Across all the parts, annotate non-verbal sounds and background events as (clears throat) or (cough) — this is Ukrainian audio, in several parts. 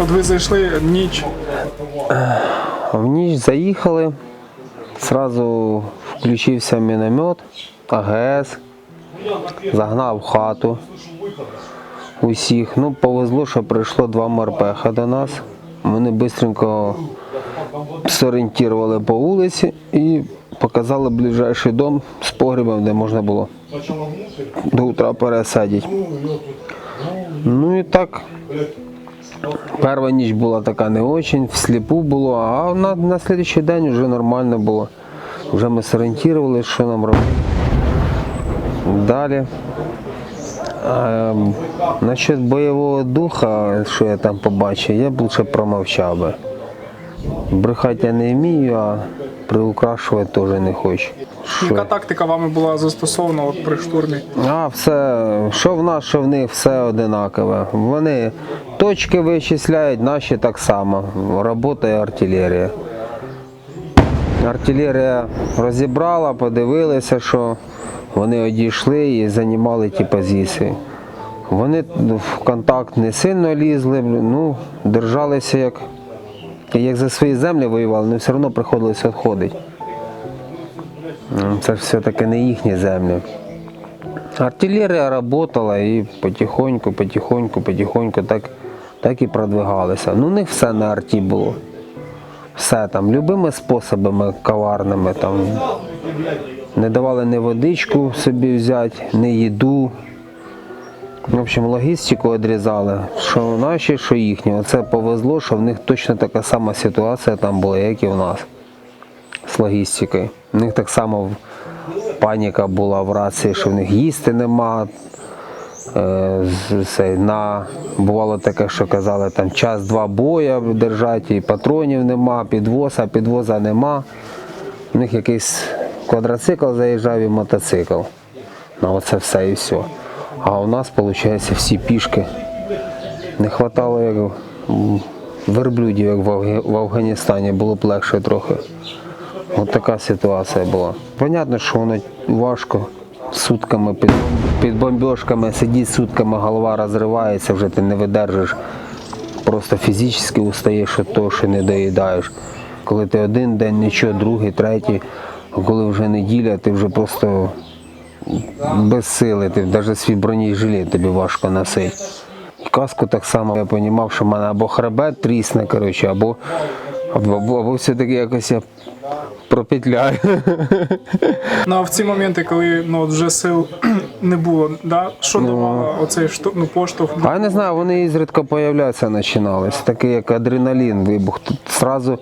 От ви зайшли ніч. В ніч заїхали, зразу включився міномет, АГС, загнав хату усіх. Ну, повезло, що прийшло два морпеха до нас. Вони швидко зорієнтували по вулиці і показали ближайший дом з погребом, де можна було до утра пересадити. Ну і так, Перша ніч була така не очень, всліпу було, а на, на слідчий день вже нормально було. Вже ми сорієнтували, що нам робити. Далі. А, насчет бойового духа, що я там побачив, я б лише промовчав би. Брехати я не вмію, а приукрашувати теж не хочу. Яка тактика вами була застосована от при штурмі? А, все, що в нас, що в них, все одинакове. Вони точки вичисляють, наші так само. Робота артилерія. Артилерія розібрала, подивилися, що вони одійшли і займали ті позиції. Вони в контакт не сильно лізли, ну, держалися як, як за свої землі воювали, але все одно приходилося відходити. Це ж все-таки не їхні землі. Артилерія працювала і потихоньку, потихоньку, потихоньку так, так і продвигалися. Ну, у них все на арті було. Все там, любими способами коварними. Там. Не давали ні водичку собі взяти, ні їду. В общем, логістику відрізали, що наші, що їхні. Оце повезло, що в них точно така сама ситуація там була, як і в нас з логістикою. У них так само паніка була в рації, що в них їсти нема. Е, на, бувало таке, що казали, там час-два боя держати, і патронів нема, підвоза, підвоза нема. У них якийсь квадроцикл заїжджав і мотоцикл. Ну, оце все і все. А у нас, виходить, всі пішки. Не вистачало як верблюдів, як в, Афганістані, було б легше трохи. От така ситуація була. Понятно, що воно важко. Сутками під, під бомбіжками сидіти сутками, голова розривається, вже ти не видержиш. Просто фізично устаєш від того, що не доїдаєш. Коли ти один день, нічого, другий, третій, коли вже неділя, ти вже просто без сили, ти навіть свій бронежилет тобі важко носити. Каску так само я розумів, що в мене або хребет трісне, коротше, або, або, або, або все-таки якось я пропетляю. Ну а в ці моменти, коли ну от вже сил (clears throat) не було, да? що давало оцей шту... ну, поштовх? А я не знаю, вони ізрідка появлятися починались. Такий як адреналін, вибух. Тут сразу,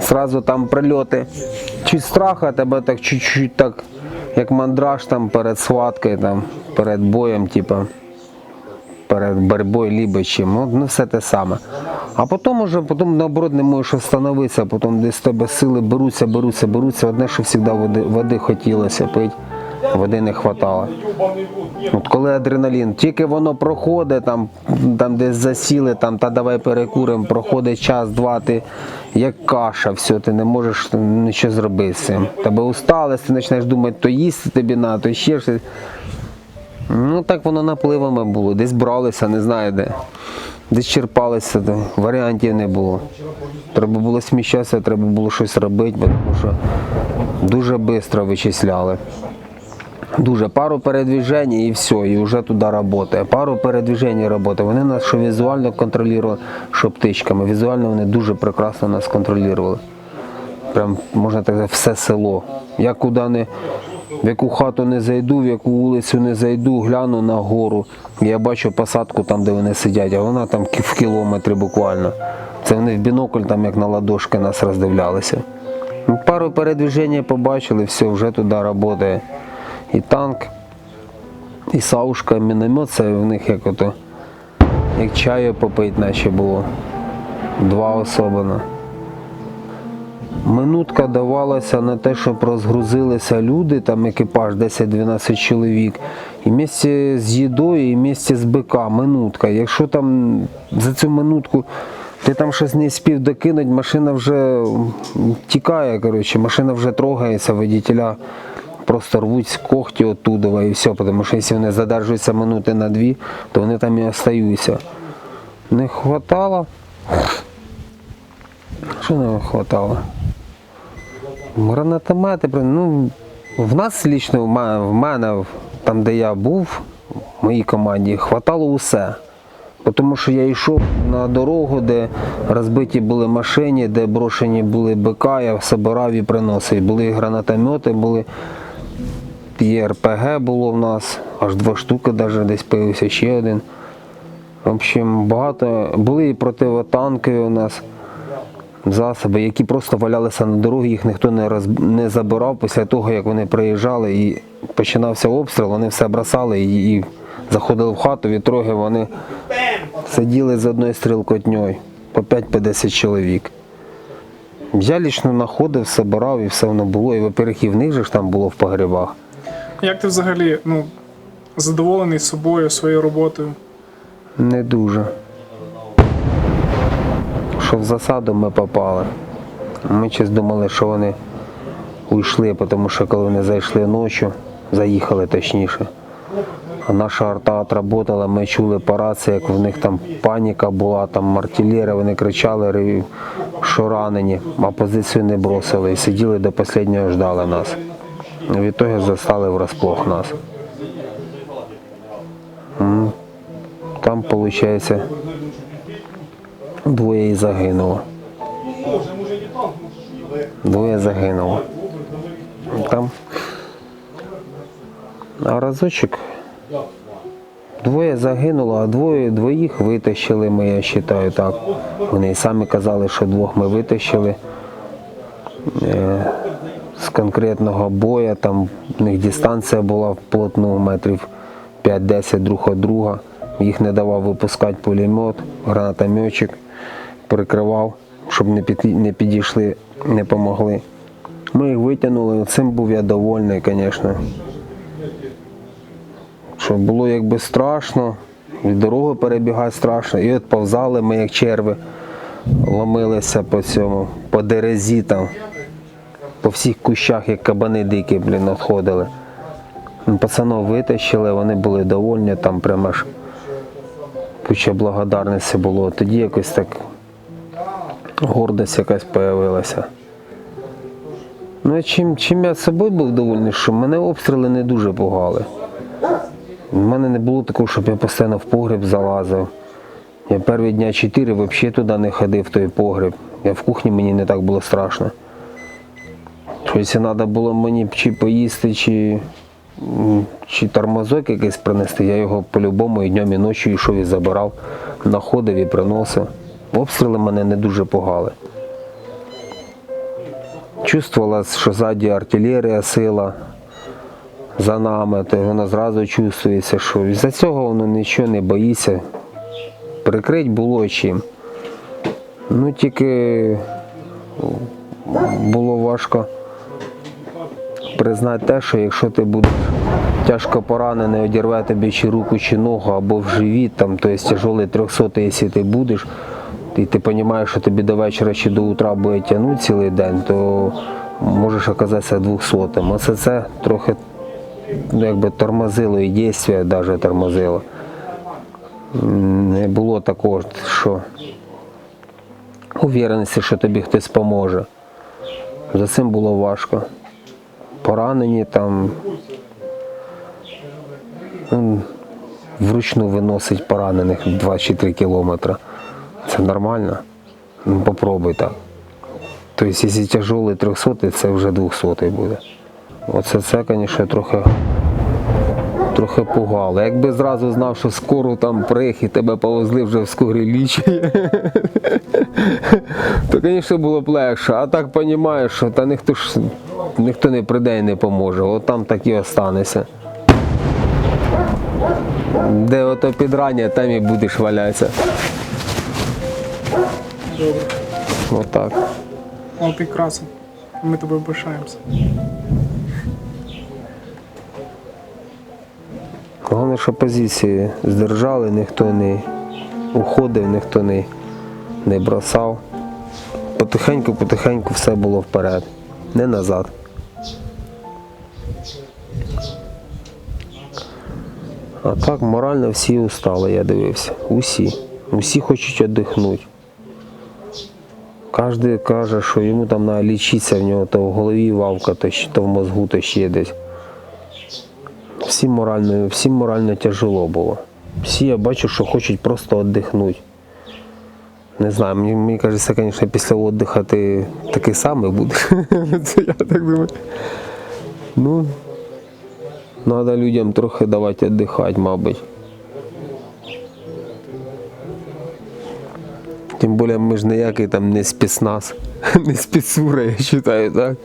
сразу там прильоти. Чуть страха, тебе так чуть-чуть так, як мандраж там перед схваткою, там, перед боєм, типу, Перед боротьбою либо чим, ну, ну все те саме. А потім уже, потім наоборот не можеш встановитися, потім десь з тебе сили беруться, беруться, беруться. Одне, що завжди води, води хотілося пити, води не вистачало. От коли адреналін, тільки воно проходить, там, там десь засіли, там, та давай перекуримо, проходить час, два, ти як каша, все, ти не можеш нічого зробити з цим. Тебе усталость, ти починаєш думати, то їсти тобі на, то ще щось. Ну так воно напливами було, десь бралися, не знаю де. Десь черпалися, варіантів не було. Треба було сміщатися, треба було щось робити, тому що дуже швидко вичисляли. Дуже пару передвіжень і все, і вже туди працює. Пару передвіжень і роботи. Вони нас що візуально контролювали, що птичками. Візуально вони дуже прекрасно нас контролювали. Прям можна так сказати, все село. Я куди не, в яку хату не зайду, в яку вулицю не зайду, гляну на гору. Я бачу посадку там, де вони сидять, а вона там в кілометрі буквально. Це вони в бінокль там як на ладошки нас роздивлялися. Ну, Пару передвіжень побачили, все, вже туди працює. І танк, і саушка, і міномет, це в них як ото, як чаю попити наче було. Два особливо. Минутка давалася на те, щоб розгрузилися люди, там екіпаж 10-12 чоловік. І місце з їдою, і місце з БК, минутка. Якщо там за цю минутку ти там щось не спів докинуть, машина вже тікає, коротше, машина вже трогається, водителя просто рвуть когті оттуда і все, тому що якщо вони задержуються минути на дві, то вони там і остаються. Не хватало. Що не хватало? Гранатомети, ну, в нас лічно, в мене, там де я був, в моїй команді, хватало усе. Тому що я йшов на дорогу, де розбиті були машини, де брошені були БК, я собирав і приносив. Були гранатомети, були і РПГ було в нас, аж два штуки, навіть десь появився ще один. В общем, багато були і противотанки у нас засоби, які просто валялися на дорогі, їх ніхто не роз... не забирав після того, як вони приїжджали і починався обстріл, вони все бросали і, і заходили в хату, вітроги вони сиділи з одною стрілкотньою по 5-10 чоловік. Я лічно знаходив, собирав і все воно було. І во-первых, і в них же ж там було в погребах. Як ти взагалі ну, задоволений собою, своєю роботою? Не дуже. Що в засаду ми попали. Ми щось думали, що вони уйшли, тому що коли вони зайшли ночі, заїхали точніше. А наша арта отработала, ми чули по рації, як в них там паніка була, там артилерія, вони кричали, що ранені, а позицію не бросили. І сиділи до останнього ждали нас. В ітогі застали врасплох нас. Там, виходить, двоє і загинуло. Двоє загинуло. Там. А разочок. Двоє загинуло, а двоє двоїх витащили ми, я вважаю так. Вони самі казали, що двох ми витащили. Конкретного боя, там в них дистанція була вплотну метрів 5-10 друг від друга. Їх не давав випускати пулемет, гранатометчик прикривав, щоб не, підійшли, не помогли. Ми їх витягнули, цим був я довольний, звісно. Що було якби страшно, від дороги перебігати страшно, і от повзали ми як черви, ломилися по цьому, по дерезі там по всіх кущах, як кабани дикі, блін, відходили. Ну, Пацанов витащили, вони були довольні, там прямо аж куча благодарності було. Тоді якось так гордость якась появилася. Ну, чим, чим я собою був довольний, що мене обстріли не дуже пугали. У мене не було такого, щоб я постійно в погреб залазив. Я перші дня чотири взагалі туди не ходив, в той погреб. Я в кухні мені не так було страшно. Якщо треба було мені чи поїсти, чи, чи тормозок якийсь принести, я його по-любому і днем, і ночі йшов і забирав, знаходив і приносив. Обстріли мене не дуже пугали. Чувствувала, що ззаді артилерія сила за нами, то воно зразу чувствується, що із-за цього воно нічого не боїться. Прикрить було чим. Ну тільки було важко признати те, що якщо ти будеш тяжко поранений, одірве тобі чи руку, чи ногу, або в живіт, там, то є тяжелий 300, якщо ти будеш, і ти розумієш, що тобі до вечора чи до утра буде тягнути цілий день, то можеш оказатися 200. Оце це трохи ну, якби тормозило і дійство навіть тормозило. Не було такого, що увереності, що тобі хтось поможе. За цим було важко. Поранені там. Вручну виносить поранених 2 чи 3 кілометри. Це нормально. Ну, попробуй так. Тобто, якщо тяжелий 300, це вже 200 буде. Оце це, звісно, трохи, трохи пугало. Якби зразу знав, що скоро там приїхав і тебе повезли вже в скорій лічі, (laughs) то, звісно, було б легше. А так розумієш, що та ніхто ж ніхто не прийде і не поможе. От там так і останешся. Де ото підрання, там і будеш валятися. Добре. Отак. О, ти красень. Ми тобою пишаємося. Головне, позиції здержали, ніхто не уходив, ніхто не, не бросав. Потихеньку, потихеньку все було вперед, не назад. А так морально всі устали, я дивився. Усі. Усі хочуть віддихнути. Кожен каже, що йому там треба лічитися, в нього то в голові вавка, то, то в мозгу, то ще десь. Всім морально, всім морально тяжело було. Всі я бачу, що хочуть просто віддихнути. Не знаю, мені, мені кажеться, звісно, після віддиху ти такий самий будеш. (laughs) Це я так думаю. Ну, треба людям трохи давати віддихати, мабуть. Тим більше ми ж ніякий там не спецназ, (laughs) не спецура, я вважаю, так?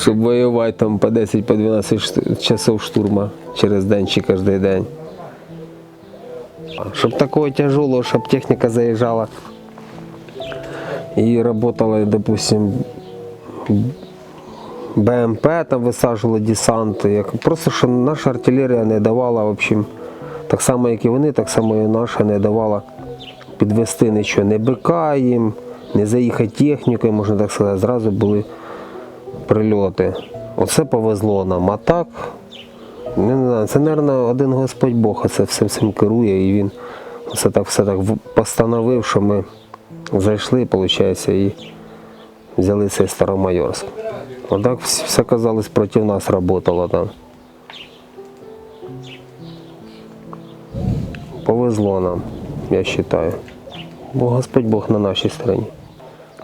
Щоб воювати там по 10 по 12 шт- часов штурма через день чи кожен день. Щоб такого тяжелого, щоб техніка заїжджала і працювала, допустим, БМП там висаджували десанти. Просто що наша артилерія не давала, в общем, так само, як і вони, так само і наша не давала підвести нічого, не БК їм, не заїхати технікою, можна так сказати, зразу були прильоти. Оце повезло нам. А так, не знаю, це, мабуть, один Господь Бог оце всім цим керує, і він все так, все так постановив, що ми зайшли, виходить, і взяли цей Старомайорськ. А так все казалось проти нас працювало там. Повезло нам, я вважаю. Бо Господь Бог на нашій стороні.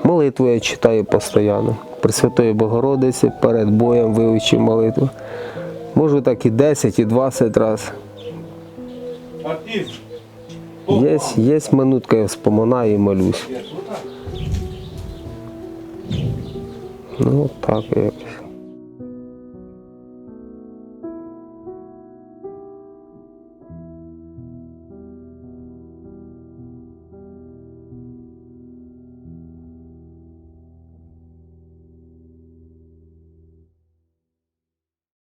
Молитву я читаю постійно. Пресвятої Богородиці перед боєм вивчив молитву. Можу так і 10, і 20 разів. Є, є минутка, я вспоминаю і молюсь. Ну, так якось.